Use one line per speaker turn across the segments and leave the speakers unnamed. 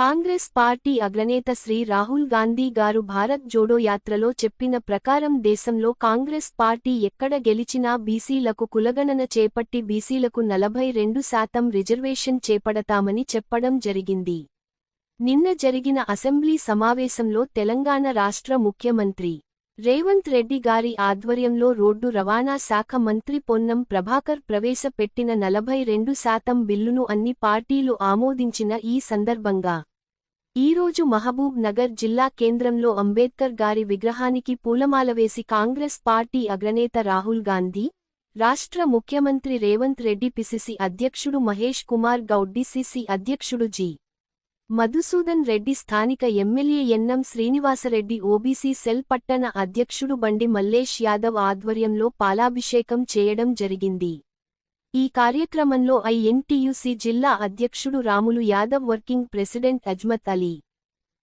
Congress party అగ్రనేత శ్రీ రాహుల్ గాంధీ గారు భారత్ జోడో యాత్రలో చెప్పిన ప్రకారం దేశంలో కాంగ్రెస్ పార్టీ ఎక్కడ గెలిచినా బీసీలకు కులగణన చేపట్టి బీసీలకు నలభై రెండు శాతం రిజర్వేషన్ చేపడతామని చెప్పడం జరిగింది. నిన్న జరిగిన అసెంబ్లీ సమావేశంలో తెలంగాణ రాష్ట్ర ముఖ్యమంత్రి రేవంత్ రెడ్డి గారి ఆధ్వర్యంలో రోడ్డు రవాణా శాఖ మంత్రి పొన్నం ప్రభాకర్ ప్రవేశపెట్టిన నలభై రెండు శాతం బిల్లును అన్ని పార్టీలు ఆమోదించిన ఈ సందర్భంగా ఈరోజు మహబూబ్ నగర్ జిల్లా కేంద్రంలో అంబేద్కర్ గారి విగ్రహానికి పూలమాల వేసి కాంగ్రెస్ పార్టీ అగ్రనేత రాహుల్ గాంధీ రాష్ట్ర ముఖ్యమంత్రి రేవంత్ రెడ్డి పిసిసి అధ్యక్షుడు మహేష్ కుమార్ గౌడ్ డిసిసి అధ్యక్షుడు జి. మధుసూదన్ రెడ్డి స్థానిక MLA Ennam Srinivasreddy OBC cell పట్టణ అధ్యక్షుడు బండి మల్లేష్ యాదవ్ ఆధ్వర్యంలో పాలాభిషేకం చేయడం జరిగింది. ఈ కార్యక్రమంలో ఐఎన్టీయూసీ జిల్లా అధ్యక్షుడు Ramulu Yadav working president Ajmat Ali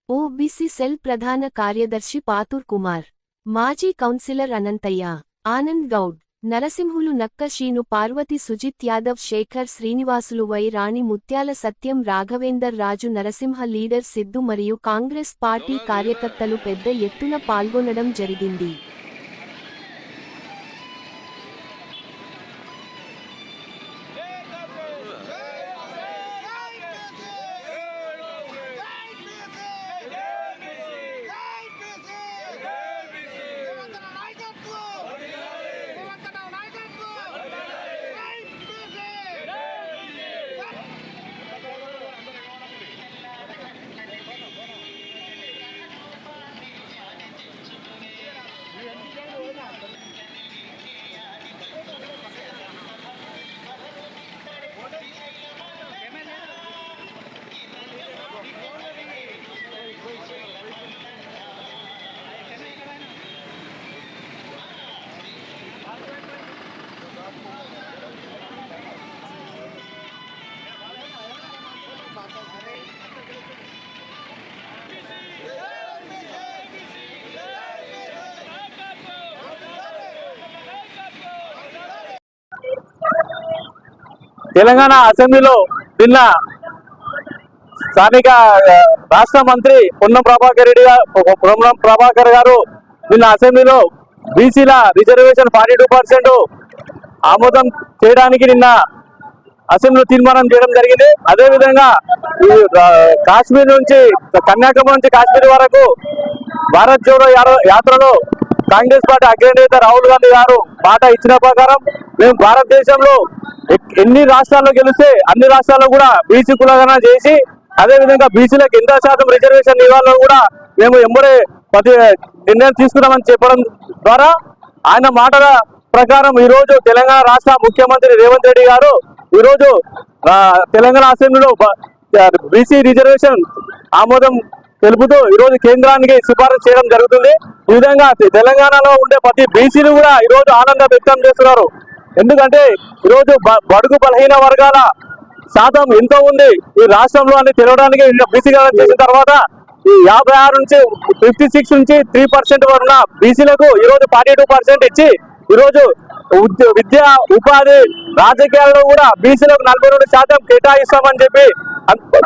OBC cell ప్రధాన కార్యదర్శి పాతూర్ కుమార్ మాజీ councillor Anantaiah Anand Goud Narasimhulu Nakka Seenu Parvathi Sujith Yadav Shekar Srinivasulu Y Rani Mutyala Satyam Raghavender Raju Narasimha leader Siddhu మరియు కాంగ్రెస్ పార్టీ కార్యకర్తలు పెద్ద ఎత్తున పాల్గొనడం జరిగింది.
తెలంగాణ అసెంబ్లీలో నిన్న స్థానిక రాష్ట్ర మంత్రి పొన్నం ప్రభాకర్ రెడ్డి గారు పొన్నం ప్రభాకర్ గారు నిన్న అసెంబ్లీలో బీసీల రిజర్వేషన్ ఫార్టీ టూ పర్సెంట్ ఆమోదం చేయడానికి నిన్న అసెంబ్లీలో తీర్మానం చేయడం జరిగింది. అదేవిధంగా ఈ కాశ్మీర్ నుంచి కన్యాకుమారి నుంచి కాశ్మీర్ వరకు భారత్ జోడో యాత్రలో కాంగ్రెస్ పార్టీ అగ్రనేత రాహుల్ గాంధీ గారు మాట ఇచ్చిన ప్రకారం మేము భారతదేశంలో ఎన్ని రాష్ట్రాల్లో గెలిస్తే అన్ని రాష్ట్రాల్లో కూడా బీసీ కులగన చేసి అదే విధంగా బీసీలకు ఎంత శాతం రిజర్వేషన్ ఇవ్వాలో కూడా మేము ఎంబడే ప్రతి నిర్ణయం తీసుకున్నామని చెప్పడం ద్వారా ఆయన మాటల ప్రకారం ఈరోజు తెలంగాణ రాష్ట్ర ముఖ్యమంత్రి రేవంత్ రెడ్డి గారు ఈరోజు తెలంగాణ అసెంబ్లీలో బీసీ రిజర్వేషన్ ఆమోదం తెలుపుతూ ఈరోజు కేంద్రానికి సిఫారసు చేయడం జరుగుతుంది. ఈ విధంగా తెలంగాణలో ఉండే ప్రతి బీసీలు కూడా ఈరోజు ఆనందం వ్యక్తం చేస్తున్నారు. ఎందుకంటే ఈరోజు బడుగు బలహీన వర్గాల శాతం ఎంత ఉంది? ఈ రాష్ట్రంలో అని తెలవడానికి బీసీ చేసిన తర్వాత ఈ యాభై ఆరు నుంచి ఫిఫ్టీ సిక్స్ నుంచి త్రీ పర్సెంట్ వరకు బీసీలకు ఈరోజు ఫార్టీ టూ పర్సెంట్ ఇచ్చి ఈరోజు విద్య ఉపాధి రాజకీయాల్లో కూడా బీసీలకు నలభై రెండు శాతం కేటాయిస్తామని చెప్పి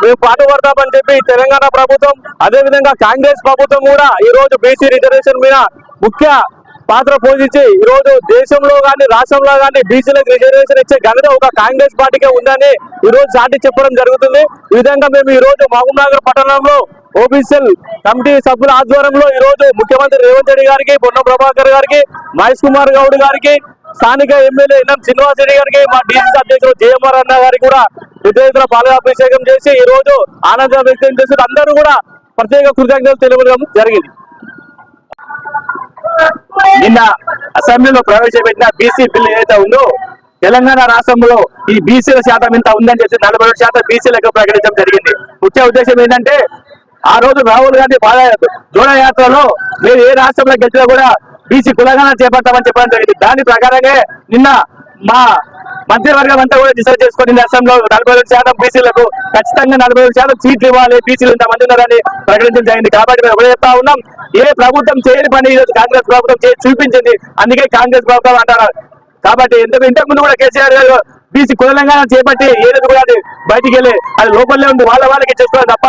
మేము పాటుపడతామని చెప్పి తెలంగాణ ప్రభుత్వం అదే విధంగా కాంగ్రెస్ ప్రభుత్వం కూడా ఈ రోజు బీసీ రిజర్వేషన్ మీద ముఖ్య పాత్ర పోషించి ఈ రోజు దేశంలో గాని రాష్ట్రంలో గాని బీసీలకు రిజర్వేషన్ ఇచ్చే ఘనత ఒక కాంగ్రెస్ పార్టీకే ఉందని ఈ రోజు చాటి చెప్పడం జరుగుతుంది. ఈ విధంగా మేము ఈ రోజు మహబూబ్ నగర్ పట్టణంలో ఓబీసీఎల్ కమిటీ సభ్యుల ఆధ్వర్యంలో ఈ రోజు ముఖ్యమంత్రి రేవంత్ రెడ్డి గారికి పొన్నం ప్రభాకర్ గారికి మహేష్ కుమార్ గౌడ్ గారికి స్థానిక ఎమ్మెల్యే ఎన్ఎం శ్రీనివాస్ రెడ్డి గారికి మా డిసిసి అధ్యక్షుడు జేఎంఆర్ అన్న గారికి కూడా విద్యార్థుల ఎత్తున చేసి ఈ రోజు ఆనందం వ్యక్తం చేసి అందరూ కూడా ప్రత్యేక కృతజ్ఞతలు తెలియడం జరిగింది.
నిన్న అసెంబ్లీలో ప్రవేశపెట్టిన బీసీ బిల్ ఏదైతే ఉందో తెలంగాణ రాష్ట్రంలో ఈ బీసీల శాతం ఇంత ఉందని చెప్పి నలభై రెండు శాతం బీసీలకు ప్రకటించడం జరిగింది. ముఖ్య ఉద్దేశం ఏంటంటే ఆ రోజు రాహుల్ గాంధీ పాద జోడయాత్రలో మీరు ఏ రాష్ట్రంలో గెలిచినా కూడా బీసీ కులగణ చేపడతామని చెప్పడం జరిగింది. దాని ప్రకారంగా నిన్న మా మంత్రివర్గం అంతా కూడా డిసైడ్ చేసుకుని అసెంబ్లీలో నలభై రెండు శాతం బీసీలకు ఖచ్చితంగా నలభై రెండు శాతం సీట్లు ఇవ్వాలి. బీసీలు ఇంతమంది ఉన్నారని ప్రకటించడం జరిగింది. కాబట్టి మేము చెప్తా ఉన్నాం. ఏ ప్రభుత్వం చేయని పని ఈ రోజు కాంగ్రెస్ ప్రభుత్వం చేసి చూపించింది. అందుకే కాంగ్రెస్ ప్రభుత్వం అంటారు. కాబట్టి ఎందుకు ఇంతకు ముందు కూడా కేసీఆర్ గారు బీసీ కులంగా చేపట్టి ఏది కూడా అది బయటికి వెళ్ళి అది లోపలనే ఉంది. వాళ్ళ వాళ్ళకి చేసుకోవాలి తప్ప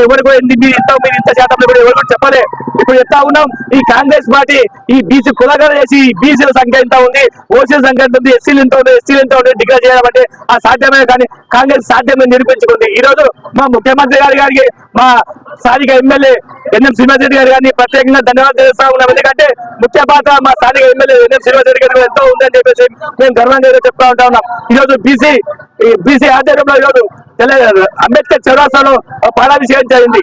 ఎవరు కూడా ఇంత మీరు ఇంత ఇంత శాతంలో ఎవరు కూడా చెప్పలే. ఇప్పుడు చెప్తా ఉన్నాం? ఈ కాంగ్రెస్ పార్టీ ఈ బీసీ కులగర చేసి బీసీల సంఖ్య ఎంత ఉంది? ఓసీల సంఖ్య ఎంత ఉంది? ఎస్సీలు ఎంత ఉంది ఎస్సీలు ఎంత ఉంది డిక్లేర్ చేయాలంటే ఆ సాధ్యమే కానీ కాంగ్రెస్ సాధ్యమే నిరూపించుకుంది. ఈ రోజు మా ముఖ్యమంత్రి గారి గారికి మా స్థానిక ఎమ్మెల్యే ఎన్ఎం శ్రీనివాస్ రెడ్డి గారు గారిని ప్రత్యేకంగా ధన్యవాదాలు తెలుస్తా ఉన్నాం. ఎందుకంటే ముఖ్య పాత్ర మా స్థానిక ఎమ్మెల్యే ఎన్ఎం శ్రీనివాస్ రెడ్డి గారికి ఎంతో ఉందని చెప్పేసి మేము గర్వంగా చెప్తా ఉంటా ఉన్నాం. ఈ రోజు బీసీ ఈ బీసీ ఆధ్వర్యంలో ఈరోజు అంబేద్కర్ చౌరాస్తాలో పాలాభిషేకం జరిగింది.